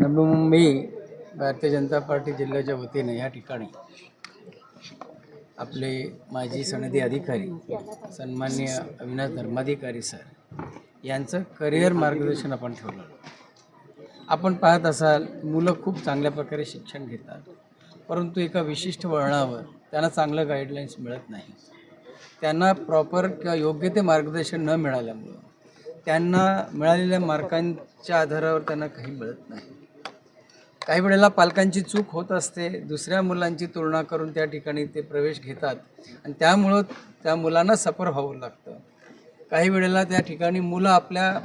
नवी भारतीय जनता पार्टी जिल्ह्याच्या वतीने या ठिकाणी आपले माजी सनदी अधिकारी सन्मान्य अविनाश धर्माधिकारी सर यांचं करिअर मार्गदर्शन आपण ठेवलं. आपण पाहत असाल मुलं खूप चांगल्या प्रकारे शिक्षण घेतात परंतु एका विशिष्ट वळणावर त्यांना चांगलं गाईडलाईन्स मिळत नाही. त्यांना प्रॉपर किंवा योग्य ते मार्गदर्शन न मिळाल्यामुळं त्यांना मिळालेल्या मार्कांच्या आधारावर त्यांना काही मिळत नाही. काही वेळेला पालकांची चूक होत असते दुसऱ्या मुलांची तुलना करून त्या ठिकाणी ते प्रवेश घेतात आणि त्यामुळं त्या मुलांना सफर व्हावं लागतं. काही वेळेला त्या ठिकाणी मुलं आपल्या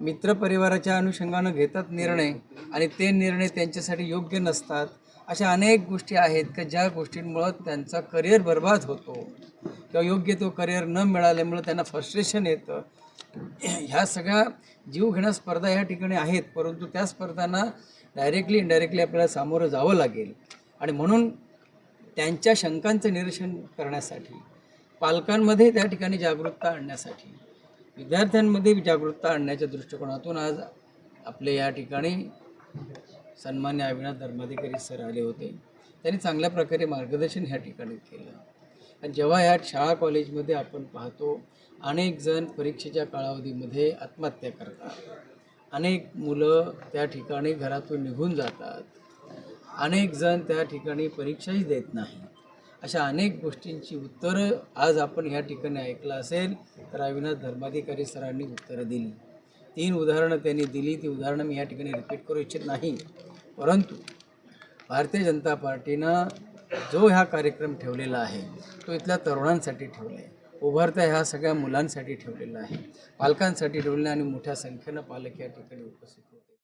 मित्रपरिवाराच्या अनुषंगानं घेतात निर्णय आणि ते निर्णय त्यांच्यासाठी योग्य नसतात. अशा अनेक गोष्टी आहेत की ज्या गोष्टींमुळं त्यांचा करिअर बर्बाद होतो. किंवा योग्य तो करिअर न मिळाल्यामुळं त्यांना फ्रस्ट्रेशन येतं. ह्या सगळ्या जीवघेण्या स्पर्धा या ठिकाणी आहेत परंतु त्या स्पर्धांना डायरेक्टली इनडायरेक्टली आपल्याला सामोरं जावं लागेल. आणि म्हणून त्यांच्या शंकांचं निरसन करण्यासाठी पालकांमध्ये त्या ठिकाणी जागरूकता आणण्यासाठी विद्यार्थ्यांमध्ये जागरूकता आणण्याच्या दृष्टिकोनातून आज आपले या ठिकाणी सन्मान्य अविनाश धर्माधिकारी सर आले होते. त्यांनी चांगल्या प्रकारे मार्गदर्शन ह्या ठिकाणी केलं. आणि जेव्हा ह्या शाळा कॉलेजमध्ये आपण पाहतो अनेक जण परीक्षेच्या कालावधीमध्ये आत्महत्या करतात. अनेक मुलं त्या ठिकाणी घरातून निघून जातात. अनेक जण त्या ठिकाणी परीक्षाही देत नाही अशा अनेक गोष्टींची उत्तरं आज आपण ह्या ठिकाणी ऐकलं असेल तर अविनाश धर्माधिकारी सरांनी उत्तरं दिली. तीन उदाहरणं त्यांनी दिली. ती उदाहरणं मी या ठिकाणी रिपीट करू इच्छित नाही. परंतु भारतीय जनता पार्टीनं जो ह्या कार्यक्रम ठेवलेला आहे तो इथल्या तरुणांसाठी ठेवला आहे उभारत्या ह्या सगळ्या मुलांसाठी ठेवलेला आहे. पालकांसाठी ठेवलेला आणि मोठ्या संख्येनं पालक या ठिकाणी उपस्थित